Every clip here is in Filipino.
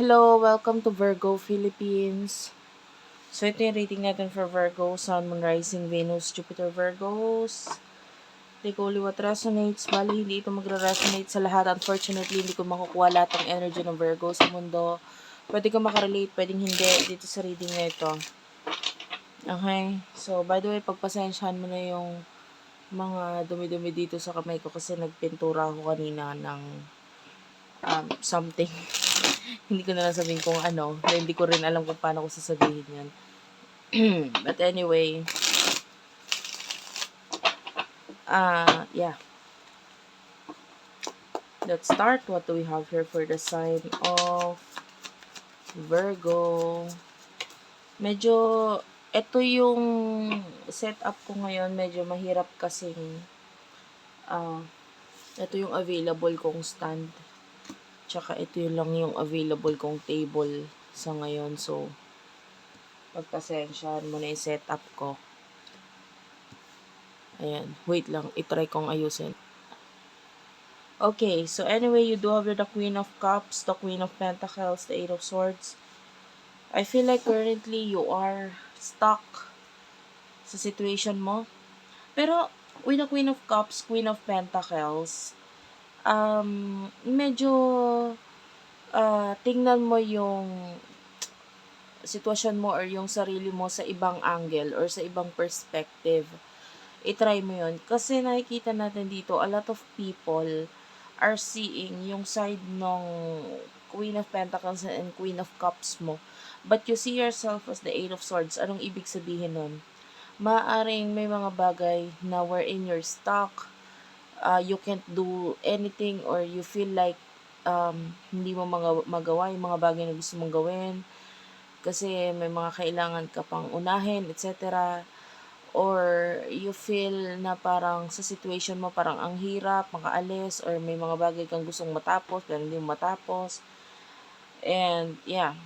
Hello, welcome to Virgo Philippines. So, ito yung rating natin for Virgo, Sun, Moon, Rising, Venus, Jupiter, Virgos. Take only what resonates. Bali, hindi ito magre-resonate sa lahat. Unfortunately, hindi ko makukuha lahat ng energy ng Virgo sa mundo. Pwede ka makarelate, pwedeng hindi dito sa reading na ito. Okay? So, by the way, pagpasensyahan mo na yung mga dumi-dumi dito sa kamay ko kasi nagpintura ako kanina ng um, something. hindi ko na lang sabihin kung ano. Hindi ko rin alam kung paano ko sasabihin yan. But anyway, uh, yeah. Let's start. What do we have here for the sign of Virgo? Medyo, ito yung setup ko ngayon. Medyo mahirap kasing, uh, ito yung available kong stand. Tsaka ito yun lang yung available kong table sa ngayon. So, pagpasensyahan mo na yung setup ko. Ayan. Wait lang. itry kong ayusin. Okay. So, anyway, you do have the Queen of Cups, the Queen of Pentacles, the Eight of Swords. I feel like currently you are stuck sa situation mo. Pero, with the Queen of Cups, Queen of Pentacles, um, medyo uh, tingnan mo yung sitwasyon mo or yung sarili mo sa ibang angle or sa ibang perspective. I-try mo yun. Kasi nakikita natin dito, a lot of people are seeing yung side ng Queen of Pentacles and Queen of Cups mo. But you see yourself as the Eight of Swords. Anong ibig sabihin nun? Maaring may mga bagay na wherein you're stuck, uh, you can't do anything or you feel like um, hindi mo mga, magawa yung mga bagay na gusto mong gawin kasi may mga kailangan ka pang unahin, etc. Or you feel na parang sa situation mo parang ang hirap, makaalis, or may mga bagay kang gustong matapos, pero hindi mo matapos. And yeah,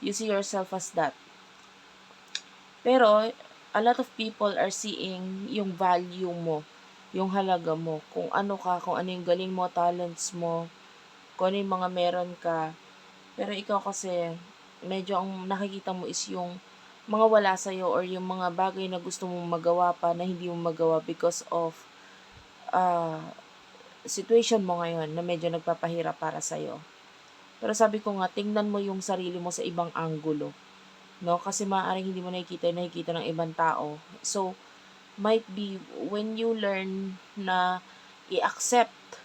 you see yourself as that. Pero, a lot of people are seeing yung value mo yung halaga mo, kung ano ka, kung ano yung galing mo, talents mo, kung ano yung mga meron ka. Pero ikaw kasi, medyo ang nakikita mo is yung mga wala sa'yo or yung mga bagay na gusto mong magawa pa na hindi mo magawa because of uh, situation mo ngayon na medyo nagpapahirap para sa'yo. Pero sabi ko nga, tingnan mo yung sarili mo sa ibang anggulo. No? Kasi maaaring hindi mo nakikita yung nakikita ng ibang tao. So, might be when you learn na i-accept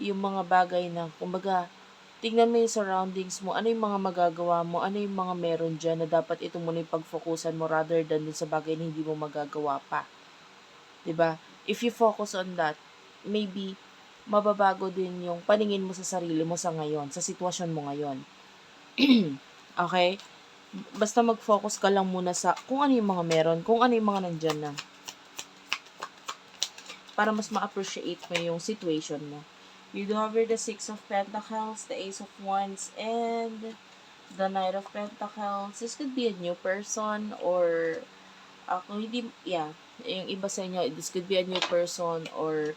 yung mga bagay na, kumbaga, tingnan mo yung surroundings mo, ano yung mga magagawa mo, ano yung mga meron dyan na dapat ito muna yung pagfokusan mo rather than dun sa bagay na hindi mo magagawa pa. ba diba? If you focus on that, maybe mababago din yung paningin mo sa sarili mo sa ngayon, sa sitwasyon mo ngayon. okay? Basta mag-focus ka lang muna sa kung ano yung mga meron, kung ano yung mga nandyan na para mas ma-appreciate mo yung situation mo. You here the Six of Pentacles, the Ace of Wands, and the Knight of Pentacles. This could be a new person or uh, hindi, yeah, yung iba sa inyo, this could be a new person or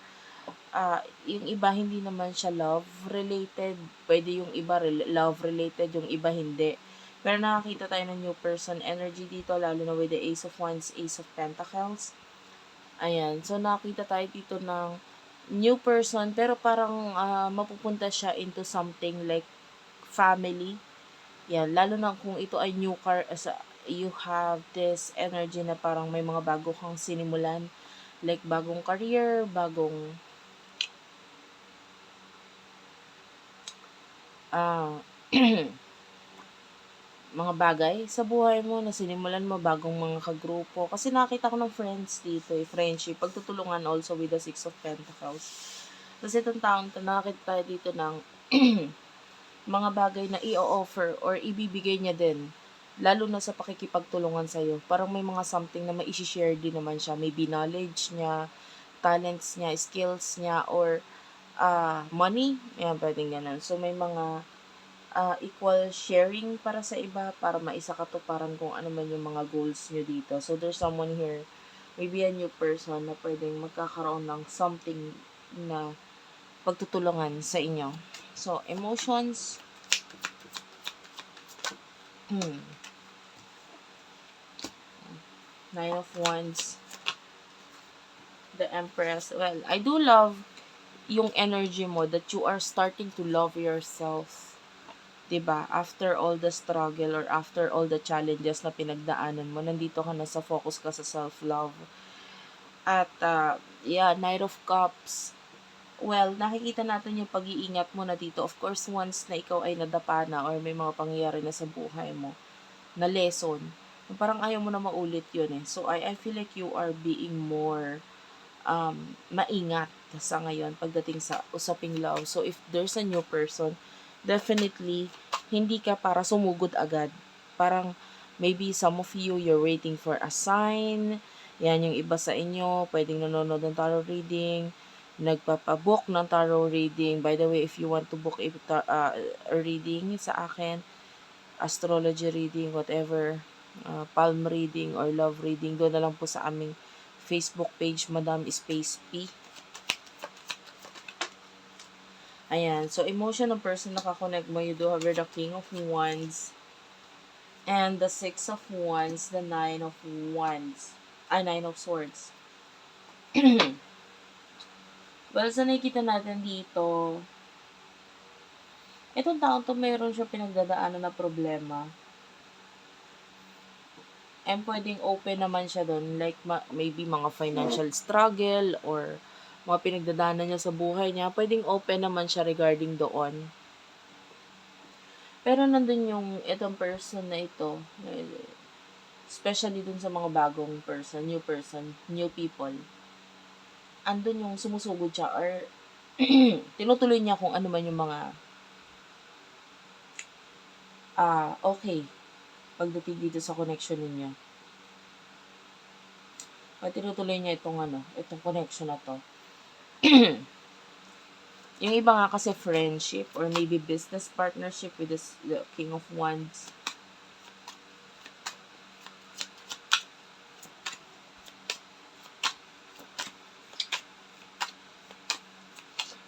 uh, yung iba hindi naman siya love related. Pwede yung iba love related, yung iba hindi. Pero nakakita tayo ng new person energy dito, lalo na with the Ace of Wands, Ace of Pentacles. Ayan. So, nakita tayo dito ng new person, pero parang uh, mapupunta siya into something like family. Yan. Lalo na kung ito ay new car, as uh, you have this energy na parang may mga bago kang sinimulan. Like, bagong career, bagong ah, uh, mga bagay sa buhay mo na sinimulan mo bagong mga kagrupo. Kasi nakita ko ng friends dito, eh, friendship, pagtutulungan also with the Six of Pentacles. Kasi itong taon to, nakakita tayo dito ng mga bagay na i-offer or ibibigay niya din. Lalo na sa pakikipagtulungan sa'yo. Parang may mga something na mai-share din naman siya. Maybe knowledge niya, talents niya, skills niya, or uh, money. Yan, pwedeng ganun. So, may mga uh, equal sharing para sa iba para maisa katuparan kung ano man yung mga goals nyo dito. So, there's someone here, maybe a new person na pwedeng magkakaroon ng something na pagtutulungan sa inyo. So, emotions, Hmm. Nine of Wands. The Empress. Well, I do love yung energy mo that you are starting to love yourself. 'Di ba? After all the struggle or after all the challenges na pinagdaanan mo, nandito ka na sa focus ka sa self-love. At, uh, yeah, Knight of Cups. Well, nakikita natin yung pag-iingat mo na dito. Of course, once na ikaw ay nadapa na or may mga pangyayari na sa buhay mo, na lesson, parang ayaw mo na maulit yun eh. So, I, I feel like you are being more um, maingat sa ngayon pagdating sa usaping love. So, if there's a new person, definitely, hindi ka para sumugod agad. Parang, maybe some of you, you're waiting for a sign. Yan yung iba sa inyo, pwedeng nanonood ng tarot reading, nagpapabook ng tarot reading. By the way, if you want to book a, uh, a reading sa akin, astrology reading, whatever, uh, palm reading or love reading, doon na lang po sa aming Facebook page, Madam Space P. Ayan. So, emotion ng person na kakonect mo, you do have the King of Wands, and the Six of Wands, the Nine of Wands, ah, Nine of Swords. well, sa nakikita natin dito, itong taon to mayroon siya pinagdadaanan na problema. And pwedeng open naman siya doon, like ma- maybe mga financial struggle or mga pinagdadaanan niya sa buhay niya, pwedeng open naman siya regarding doon. Pero nandun yung itong person na ito, especially dun sa mga bagong person, new person, new people, andun yung sumusugod siya or tinutuloy niya kung ano man yung mga ah, uh, okay pagdating dito sa connection ninyo. At tinutuloy niya itong ano, itong connection na to. yung iba nga kasi friendship or maybe business partnership with this, the King of Wands.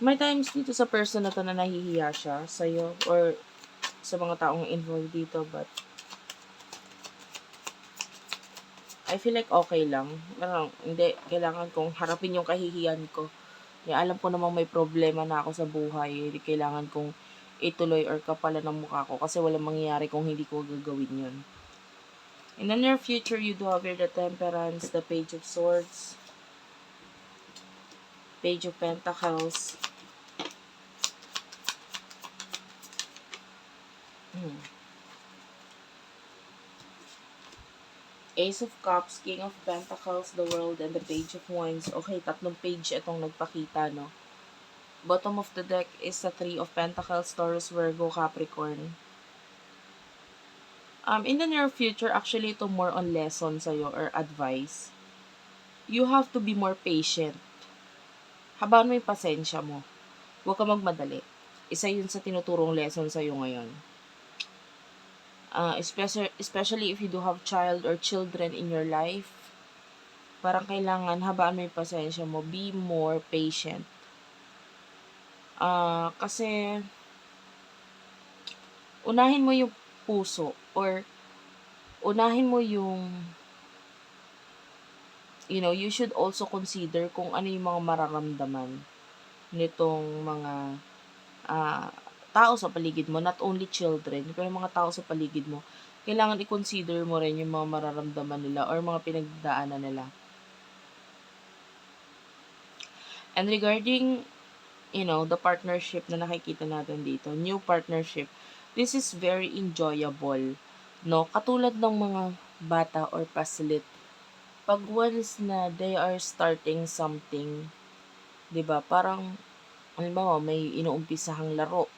May times dito sa person na to na nahihiya siya sa'yo or sa mga taong involved dito but I feel like okay lang. Parang, hindi, kailangan kong harapin yung kahihiyan ko. Kaya alam ko namang may problema na ako sa buhay. Kailangan kong ituloy or kapalan ng mukha ko kasi walang mangyayari kung hindi ko gagawin yun. In the near future, you do have here the Temperance, the Page of Swords, Page of Pentacles. Hmm. Ace of Cups, King of Pentacles, the World, and the Page of Wands. Okay, tatlong page itong nagpakita, no? Bottom of the deck is the Three of Pentacles, Taurus, Virgo, Capricorn. Um, in the near future, actually, ito more on lesson sa'yo or advice. You have to be more patient. Habaan mo yung pasensya mo. Huwag ka magmadali. Isa yun sa tinuturong lesson sa'yo ngayon uh, especially, especially if you do have child or children in your life, parang kailangan habaan mo yung pasensya mo, be more patient. Uh, kasi, unahin mo yung puso or unahin mo yung you know, you should also consider kung ano yung mga mararamdaman nitong mga uh, tao sa paligid mo, not only children, pero mga tao sa paligid mo, kailangan i-consider mo rin yung mga mararamdaman nila or mga pinagdaanan nila. And regarding, you know, the partnership na nakikita natin dito, new partnership, this is very enjoyable. No? Katulad ng mga bata or paslit, pag once na they are starting something, 'di ba? Parang halimbawa may inuumpisahang laro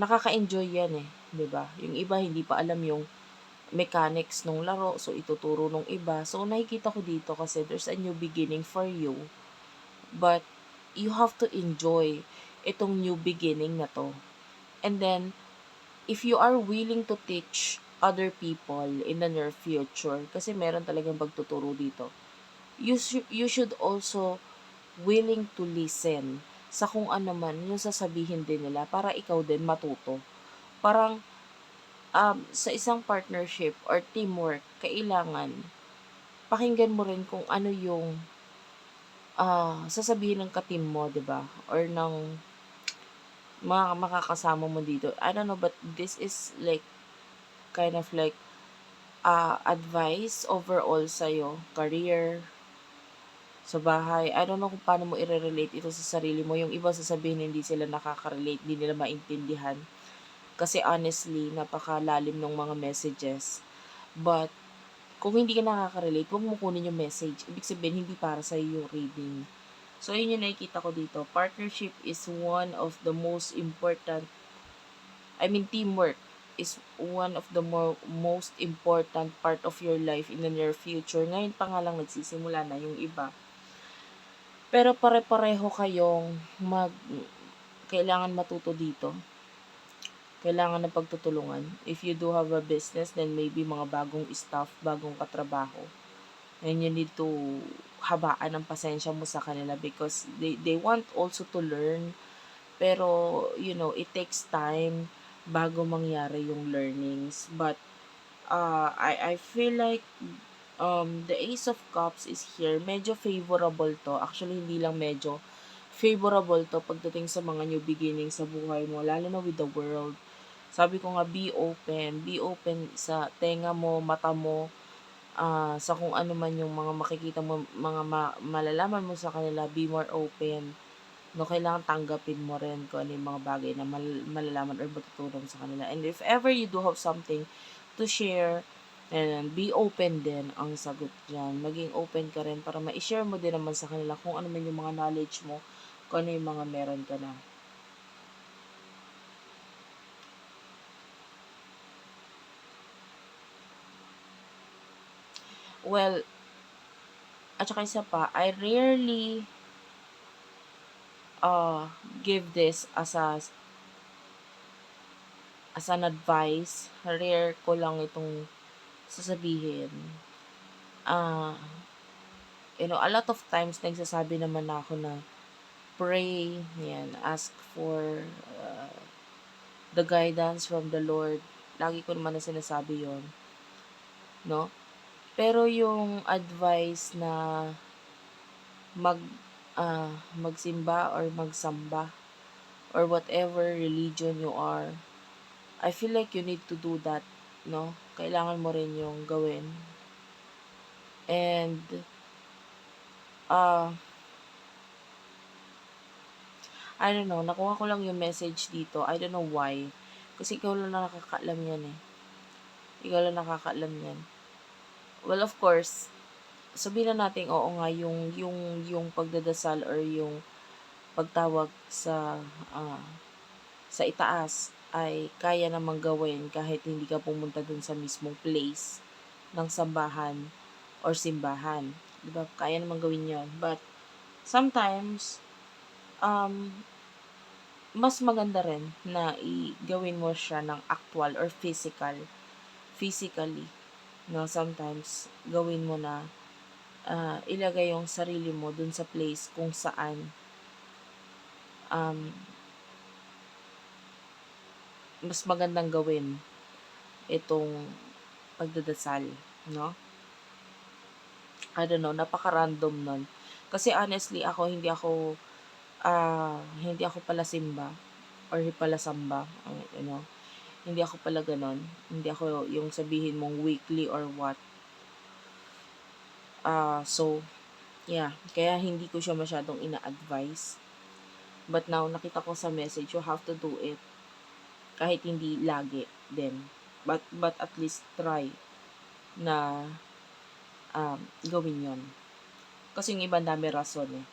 nakaka-enjoy yan eh, 'di ba? Yung iba hindi pa alam yung mechanics ng laro, so ituturo nung iba. So nakikita ko dito kasi there's a new beginning for you. But you have to enjoy itong new beginning na to. And then if you are willing to teach other people in the near future kasi meron talagang pagtuturo dito. You sh- you should also willing to listen sa kung ano man yung sasabihin din nila para ikaw din matuto. Parang um, sa isang partnership or teamwork, kailangan pakinggan mo rin kung ano yung ah, sasabihin ng ka-team mo, 'di ba? Or ng mga makakasama mo dito. I don't know, but this is like kind of like uh, advice overall sa'yo, career, sa bahay. I don't know kung paano mo i-relate ito sa sarili mo. Yung iba sasabihin hindi sila nakaka-relate, hindi nila maintindihan. Kasi honestly, napakalalim ng mga messages. But, kung hindi ka nakaka-relate, huwag mo kunin yung message. Ibig sabihin, hindi para sa yung reading. So, yun yung nakikita ko dito. Partnership is one of the most important, I mean, teamwork is one of the more, most important part of your life in the near future. Ngayon pa nga lang nagsisimula na yung iba. Pero pare-pareho kayong mag, kailangan matuto dito. Kailangan na pagtutulungan. If you do have a business, then maybe mga bagong staff, bagong katrabaho. And you need to habaan ang pasensya mo sa kanila because they, they want also to learn. Pero, you know, it takes time bago mangyari yung learnings. But, uh, I, I feel like um, the Ace of Cups is here. Medyo favorable to. Actually, hindi lang medyo favorable to pagdating sa mga new beginnings sa buhay mo, lalo na with the world. Sabi ko nga, be open. Be open sa tenga mo, mata mo, uh, sa kung ano man yung mga makikita mo, mga ma- malalaman mo sa kanila, be more open. No, kailangan tanggapin mo rin kung ano yung mga bagay na mal- malalaman or matutunan sa kanila. And if ever you do have something to share, and be open din ang sagot dyan. Maging open ka rin para ma-share mo din naman sa kanila kung ano man yung mga knowledge mo, kung ano yung mga meron ka na. Well, at saka isa pa, I rarely uh, give this as a as an advice. Rare ko lang itong sasabihin. Uh, you know, a lot of times nagsasabi naman ako na pray, yan, ask for uh, the guidance from the Lord. Lagi ko naman na sinasabi yon no? Pero yung advice na mag uh, magsimba or magsamba or whatever religion you are, I feel like you need to do that, no? Kailangan mo rin yung gawin. And uh, I don't know, nakuha ko lang yung message dito. I don't know why. Kasi ikaw lang nakakaalam yan eh. Ikaw lang nakakaalam yan Well, of course, sabihin na natin, oo nga, yung, yung, yung pagdadasal or yung pagtawag sa, uh, sa itaas ay kaya namang gawin kahit hindi ka pumunta dun sa mismong place ng sambahan or simbahan. Di ba? Kaya namang gawin yon But, sometimes, um, mas maganda rin na i-gawin mo siya ng actual or physical, physically no, sometimes, gawin mo na uh, ilagay yung sarili mo dun sa place kung saan um, mas magandang gawin itong pagdadasal, no? I don't know, napaka-random nun. Kasi honestly, ako, hindi ako, uh, hindi ako pala simba or pala samba, you know hindi ako pala ganon. Hindi ako yung sabihin mong weekly or what. Uh, so, yeah. Kaya hindi ko siya masyadong ina-advise. But now, nakita ko sa message, you have to do it. Kahit hindi lagi din. But, but at least try na um, gawin yon Kasi yung iba dami rason eh.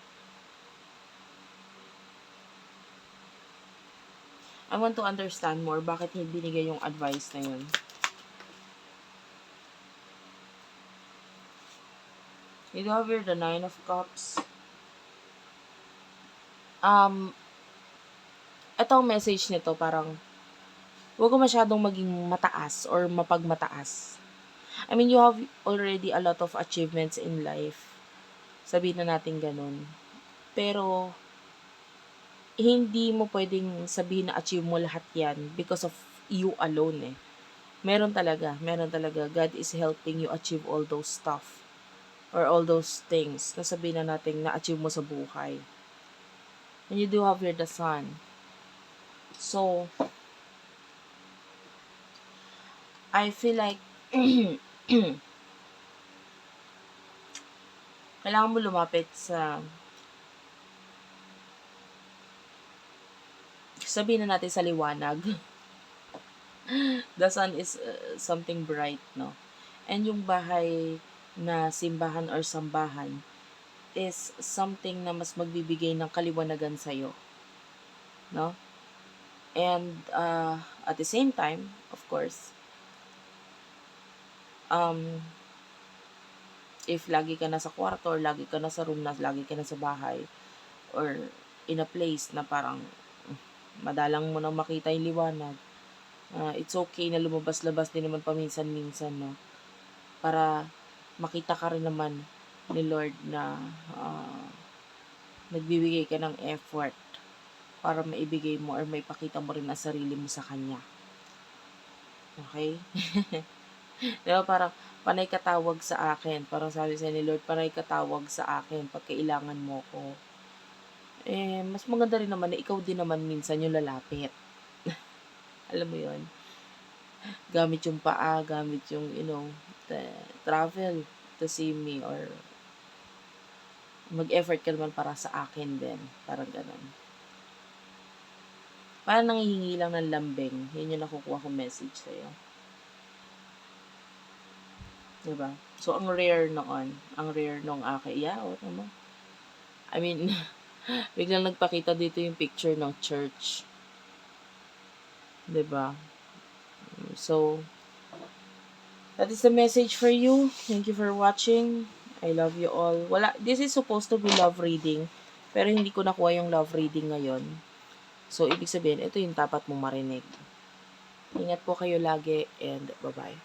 I want to understand more bakit hindi binigay yung advice na yun. You have here the Nine of Cups. Um, ito ang message nito, parang, huwag ko masyadong maging mataas or mapagmataas. I mean, you have already a lot of achievements in life. Sabihin na natin ganun. Pero, hindi mo pwedeng sabihin na achieve mo lahat yan because of you alone eh. Meron talaga, meron talaga. God is helping you achieve all those stuff or all those things na sabihin na natin na-achieve mo sa buhay. And you do have here the sun. So, I feel like kailangan mo lumapit sa sabihin na natin sa liwanag. The sun is uh, something bright, no? And yung bahay na simbahan or sambahan is something na mas magbibigay ng kaliwanagan sa'yo. No? And uh, at the same time, of course, um, if lagi ka na sa kwarto or lagi ka na sa room na lagi ka na sa bahay or in a place na parang mm, madalang mo na makita yung liwanag, uh, it's okay na lumabas-labas din naman paminsan-minsan, no? Para makita ka rin naman ni Lord na uh, nagbibigay ka ng effort para maibigay mo or may pakita mo rin ang sarili mo sa Kanya. Okay? Di ba parang panay katawag sa akin. Parang sabi sa ni Lord, panay katawag sa akin pag kailangan mo ko. Eh, mas maganda rin naman na ikaw din naman minsan yung lalapit. Alam mo yon Gamit yung paa, gamit yung, you know, travel to see me or mag-effort ka naman para sa akin din. Parang ganun. Parang nangihingi lang ng lambing. Yun yung nakukuha kong message sa'yo. Diba? So, ang rare noon. Ang rare nung aking, yeah, o, tama. I mean, biglang nagpakita dito yung picture ng church. Diba? So, that is the message for you. Thank you for watching. I love you all. Wala, this is supposed to be love reading. Pero hindi ko nakuha yung love reading ngayon. So, ibig sabihin, ito yung dapat mong marinig. Ingat po kayo lagi and bye-bye.